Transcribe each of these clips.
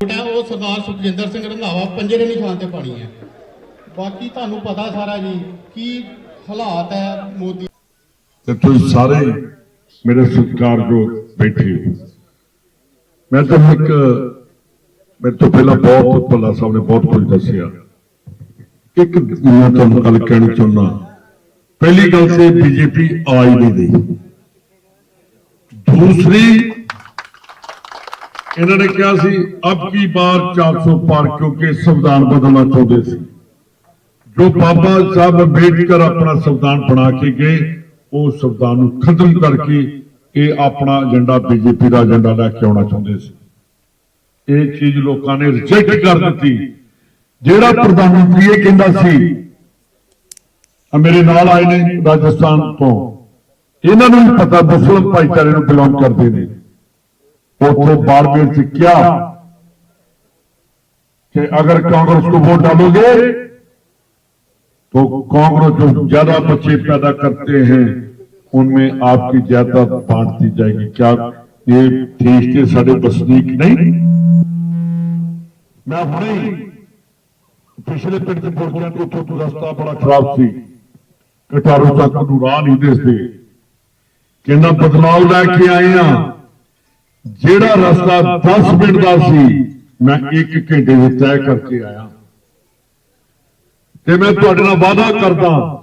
ਸਰਦਾਰ ਸੁਖਜਿੰਦਰ ਸਿੰਘ ਰੰਧਾਵਾ ਪੰਜੇ ਨਿਸ਼ਾਨ ਤੇ ਪਾਣੀ ਹੈ। ਬਾਕੀ ਤੁਹਾਨੂੰ ਪਤਾ ਸਾਰਾ ਜੀ ਕੀ ਹਾਲਾਤ ਹੈ ਮੋਦੀ ਤੇ ਤੁਸੀਂ ਸਾਰੇ ਮੇਰੇ ਸਤਿਕਾਰਯੋਗ ਬੈਠੇ ਹੋ। ਮੈਂ ਤੁਹਾਨੂੰ ਇੱਕ ਮੇਰੇ ਤੋਂ ਪਹਿਲਾਂ ਬਹੁਤ ਭੱਲਾ ਸਾਹਿਬ ਨੇ ਬਹੁਤ ਕੁਝ ਦੱਸਿਆ। ਇੱਕ ਮੈਂ ਤੁਹਾਨੂੰ ਗੱਲ ਕਹਿਣੀ ਚਾਹੁੰਦਾ, ਪਹਿਲੀ ਗੱਲ ਤੇ ਬੀਜੇਪੀ ਆਈ ਨਹੀਂ ਦੀ ਦੂਸਰੀ ਇਹਨਾਂ ਨੇ ਕਿਹਾ ਸੀ, ਅਬ ਕੀ ਬਾਰ 400 ਪਾਰ ਕਿਉਂਕਿ ਸੰਵਿਧਾਨ ਬਦਲਣਾ ਚਾਹੁੰਦੇ ਸੀ। ਜੋ ਬਾਬਾ ਸਾਹਿਬ ਅੰਬੇਡਕਰ ਆਪਣਾ ਸੰਵਿਧਾਨ ਬਣਾ ਕੇ ਗਏ, ਉਹ ਸੰਵਿਧਾਨ ਨੂੰ ਖਤਮ ਕਰਕੇ ਇਹ ਆਪਣਾ ਏਜੰਡਾ ਬੀਜੇਪੀ ਦਾ ਏਜੰਡਾ ਲੈ ਕੇ ਆਉਣਾ ਚਾਹੁੰਦੇ ਸੀ। ਇਹ ਚੀਜ਼ ਲੋਕਾਂ ਨੇ ਰਿਜੈਕਟ ਕਰ ਦਿੱਤੀ। ਜਿਹੜਾ ਪ੍ਰਧਾਨ ਮੰਤਰੀ ਇਹ ਕਹਿੰਦਾ ਸੀ ਮੇਰੇ ਨਾਲ ਆਏ ਨੇ ਰਾਜਸਥਾਨ ਤੋਂ। ਇਹਨਾਂ ਨੂੰ ਵੀ ਪਤਾ ਮੁਸਲਮ ਭਾਈਚਾਰੇ ਨੂੰ ਬਿਲੋਂਗ ਕਰਦੇ ਨੇ। उतो बाड़मेर से क्या? कि अगर कांग्रेस को वोट डालोगे तो कांग्रेस जो ज़्यादा बच्चे पैदा करते हैं, उनमें आपकी ज़्यादा बांट दी जाएगी। क्या ये देश के साढ़े बसनीक नहीं? मैं नहीं। पिछले पिंड के बोलियाँ को तो, तो, तो रास्ता बड़ा खराब थी। कटारों तक राह नहीं देते कि बदलाव लैके आए हैं ਜਿਹੜਾ ਰਸਤਾ 10 ਮਿੰਟ ਦਾ ਸੀ, ਮੈਂ 1 ਘੰਟੇ ਵਿੱਚ ਤੈਅ ਕਰਕੇ ਆਇਆ। ਤੇ ਮੈਂ ਤੁਹਾਡੇ ਨਾਲ ਵਾਅਦਾ ਕਰਦਾ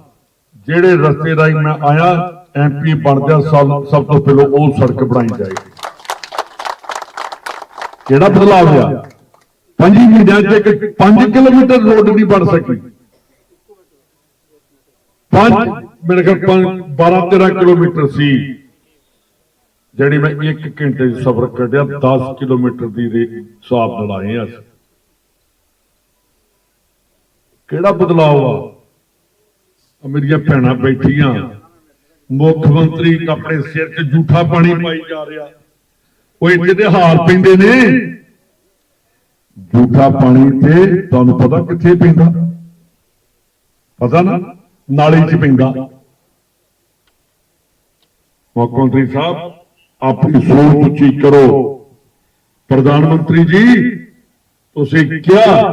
ਜਿਹੜੇ ਰਸਤੇ ਰਾਹੀਂ ਮੈਂ ਆਇਆ ਐਮਪੀ ਬਣਦਿਆਂ ਸਭ ਸਭ ਤੋਂ ਪਹਿਲਾਂ ਉਹ ਸੜਕ ਬਣਾਈ ਜਾਏਗੀ। ਕਿਹੜਾ ਬਦਲਾਅ ਹੋਇਆ? ਪੰਜੀ ਮਹੀਨਿਆਂ ਚ ਇੱਕ 5 ਕਿਲੋਮੀਟਰ ਰੋਡ ਨਹੀਂ ਬਣ ਸਕੀ। ਪੰਜ ਮੇਰੇ ਖਿਆਲ 12 13 ਕਿਲੋਮੀਟਰ ਸੀ। ਜਿਹੜੀ ਮੈਂ 1 ਘੰਟੇ ਦੀ ਸਫ਼ਰ ਕੱਢਿਆ 10 ਕਿਲੋਮੀਟਰ ਦੀ ਦੇ ਹਿਸਾਬ ਨਾਲ ਆਏ ਆ ਕਿਹੜਾ ਬਦਲਾਅ ਆ? ਮੇਰੀਆਂ ਭੈਣਾਂ ਬੈਠੀਆਂ। ਮੁੱਖ ਮੰਤਰੀ ਆਪਣੇ ਸਿਰ 'ਚ ਝੂਠਾ ਪਾਣੀ ਪਾਈ ਜਾ ਰਿਹਾ। ਉਹ ਇੱਥੇ ਦੇ ਹਾਲ ਪੈਂਦੇ ਨੇ। ਝੂਠਾ ਪਾਣੀ ਤੇ ਤੁਹਾਨੂੰ ਪਤਾ ਕਿੱਥੇ ਪੈਂਦਾ? ਪਤਾ ਨਾ, ਨਾਲੀ 'ਚ ਪੈਂਦਾ। ਮੁੱਖ ਮੰਤਰੀ ਸਾਹਿਬ ਆਪਣੀ ਸੋਚ ਉੱਚੀ ਕਰੋ। ਪ੍ਰਧਾਨ ਮੰਤਰੀ ਜੀ, ਤੁਸੀਂ ਕਿਹਾ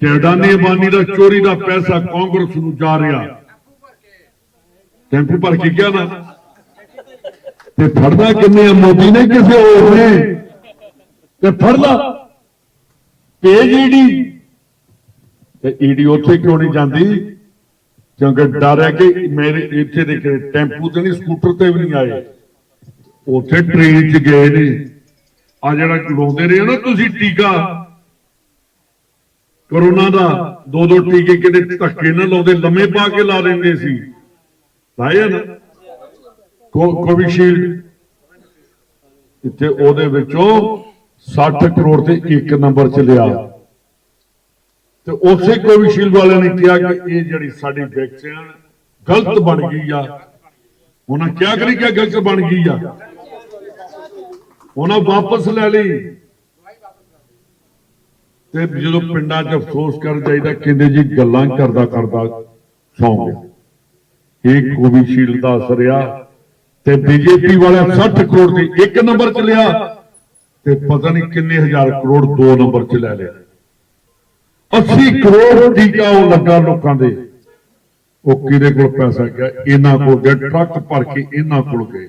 ਕਿ ਅਡਾਨੀ ਅਬਾਨੀ ਦਾ ਚੋਰੀ ਦਾ ਪੈਸਾ ਕਾਂਗਰਸ ਨੂੰ ਜਾ ਰਿਹਾ। ਟੈਂਪੂ ਭਰ ਕੇ ਕਿਹਾ ਨਾ। ਤੇ ਫੜਦਾ ਕਿੰਨੇ ਆ? ਮੋਦੀ ਨੇ ਕਿਸੇ ਹੋਰ ਨੇ। ਤੇ ਫੜਦਾ ਭੇਜ ਈਡੀ ਤੇ ਈਡੀ ਉੱਥੇ ਕਿਉਂ ਨਹੀਂ ਜਾਂਦੀ? ਕਿਉਂਕਿ ਡਰ ਹੈ ਕਿ ਮੇਰੇ ਇੱਥੇ ਦੇ ਟੈਂਪੂ ਤੇ ਨਹੀਂ, ਸਕੂਟਰ ਤੇ ਵੀ ਨਹੀਂ ਆਏ। ਉੱਥੇ ਟ੍ਰੇਨ 'ਚ ਗਏ ਨੇ। ਆ ਜਿਹੜਾ ਲਾਉਂਦੇ ਰਹੇ ਨਾ ਤੁਸੀਂ ਟੀਕਾ ਕਰੋਨਾ ਦਾ, ਦੋ ਦੋ ਟੀਕੇ ਕਿਤੇ ਧੱਕੇ ਨਾਲ ਲਾਉਂਦੇ, ਲੰਮੇ ਪਾ ਕੇ ਲਾ ਲੈਂਦੇ ਸੀ। ਲਾਇਆ ਨਾ? ਕੋਵਿਸ਼ੀਲਡ। ਇੱਥੇ ਉਹਦੇ ਵਿੱਚੋਂ 60 ਕਰੋੜ ਤੇ ਇੱਕ ਨੰਬਰ ਚ ਲਿਆ ਤੇ ਉਸੇ ਕੋਵਿਸ਼ੀਲਡ ਵਾਲਿਆਂ ਨੇ ਕਿਹਾ ਕਿ ਇਹ ਜਿਹੜੀ ਸਾਡੀ ਵੈਕਸੀਨ ਗਲਤ ਬਣ ਗਈ ਆ। ਉਹਨਾਂ ਕਿਹਾ ਕਰੀ ਕਿ ਗਲਤ ਬਣ ਗਈ ਆ? ਉਹਨਾਂ ਵਾਪਸ ਲੈ ਲਈ। ਤੇ ਜਦੋਂ ਪਿੰਡਾਂ 'ਚ ਅਫਸੋਸ ਕਰ ਜਾਈਦਾ, ਕਹਿੰਦੇ ਜੀ ਗੱਲਾਂ ਕਰਦਾ ਕਰਦਾ ਸੌਂ ਗਿਆ। ਇਹ ਕੋਵਿਸ਼ੀਲਡ ਦਾ ਅਸਰ ਆ ਤੇ ਬੀਜੇਪੀ ਵਾਲਿਆਂ 60 ਕਰੋੜ ਦੀ ਇੱਕ ਨੰਬਰ 'ਚ ਲਿਆ ਤੇ ਪਤਾ ਨਹੀਂ ਕਿੰਨੇ ਹਜ਼ਾਰ ਕਰੋੜ ਦੋ ਨੰਬਰ 'ਚ ਲੈ ਲਿਆ। 80 ਕਰੋੜ ਟੀਕਾ ਉਹ ਲੱਗਾ ਲੋਕਾਂ ਦੇ। ਉਹ ਕਿਹਦੇ ਕੋਲ ਪੈਸਾ ਗਿਆ? ਇਹਨਾਂ ਕੋਲ ਗਿਆ, ਟਰੱਕ ਭਰ ਕੇ ਇਹਨਾਂ ਕੋਲ ਗਏ।